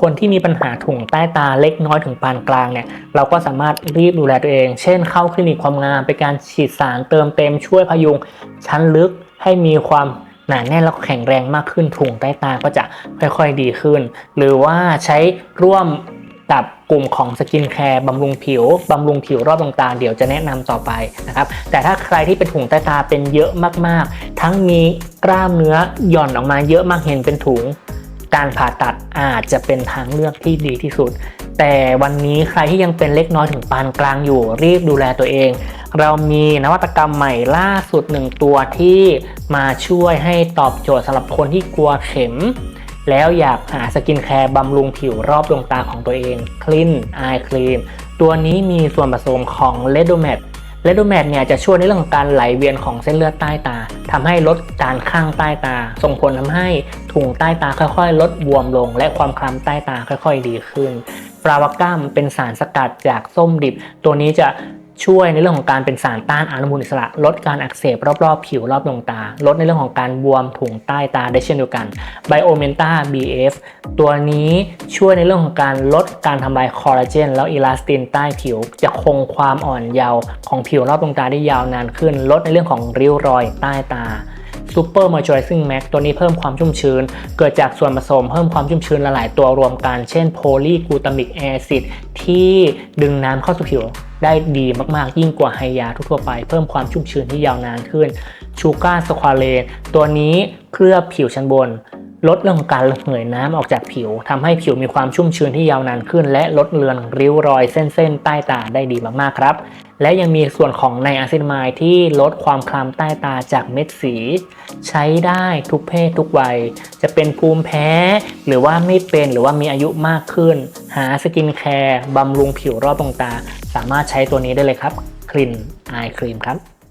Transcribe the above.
คนที่มีปัญหาถุงใต้ตาเล็กน้อยถึงปานกลางเนี่ยเราก็สามารถรีบดูแลตัวเอง เช่นเข้าคลินิกความงามเป็นการฉีดสารเติมเต็มช่วยพยุง ชั้นลึกให้มีความหนาแน่นแล้วแข็งแรงมากขึ้นถุงใต้ตาก็จะค่อยๆดีขึ้น หรือว่าใช้ร่วมกับกลุ่มของสกินแคร์บำรุงผิวบำรุงผิวรอบดวงตาเดี๋ยวจะแนะนำต่อไปนะครับแต่ถ้าใครที่เป็นถุงใต้ตาเป็นเยอะมากๆ ทั้งมีกล้ามเนื้อหย่อนออกมาเยอะมากเห็นเป็นถุง การผ่าตัดอาจจะเป็นทางเลือกที่ดีที่สุด แต่วันนี้ใครที่ยังเป็นเล็กน้อยถึงปานกลางอยู่รีบดูแลตัวเอง เรามีนวัตกรรมใหม่ล่าสุดหนึ่งตัวที่มาช่วยให้ตอบโจทย์สำหรับคนที่กลัวเข็ม แล้วอยากหาสกินแคร์บำรุงผิวรอบดวงตาของตัวเองคลินไอครีมตัวนี้มีส่วนผสมของเลดโดแมท เลดโดแมทเนี่ยจะช่วยในเรื่องของการไหลเวียนของเส้นเลือดใต้ตาทำให้ลดการข้างใต้ตา ส่งผลทำให้ถุงใต้ตาค่อยๆ ลดบวมลง และความคล้ำใต้ตาค่อยๆ ดีขึ้นปราวกัมเป็นสารสกัดจากส้มดิบ ตัวนี้จะ ช่วยในเรื่องของการเป็นสารต้านอนุมูลอิสระ ลดการอักเสบรอบๆ ผิวรอบดวงตา ลดในเรื่องของการบวมถุงใต้ตาได้เช่นเดียวกันไบโอเมนตา BF ตัวนี้ช่วยในเรื่องของการลดการทำลายคอลลาเจนแล้วอิลาสตินใต้ผิว จะคงความอ่อนเยาว์ของผิวรอบดวงตาได้ยาวนานขึ้น ลดในเรื่องของริ้วรอยใต้ตา Super Moisturizing Max ตัวนี้เพิ่มความชุ่มชื้น เกิดจากส่วนผสมเพิ่มความชุ่มชื้นหลายตัวรวมกัน เช่นโพลีกลูตามิกแอซิดที่ดึงน้ำเข้าสู่ผิวได้ดีมาก ๆ ยิ่งกว่าไฮยาทั่วไป เพิ่มความชุ่มชื้นที่ยาวนานขึ้นชูการ์สควาเลนตัวนี้เคลือบผิวชั้นบน ลดเรื่องของการระเหยน้ำออกจากผิวทำให้ผิวมีความชุ่มชื้นที่ยาวนานขึ้น และลดเลือนริ้วรอยเส้น ๆ ใต้ตาได้ดีมาก ๆ ครับ และยังมีส่วนของไนอาซินามายที่ลดความคล้ำใต้ตาจากเม็ดสี ใช้ได้ทุกเพศทุกวัย จะเป็นภูมิแพ้ หรือว่าไม่เป็นหรือว่ามีอายุมากขึ้น หาสกินแคร์บำรุงผิวรอบดวงตา สามารถใช้ตัวนี้ได้เลยครับคลินไอครีมครับ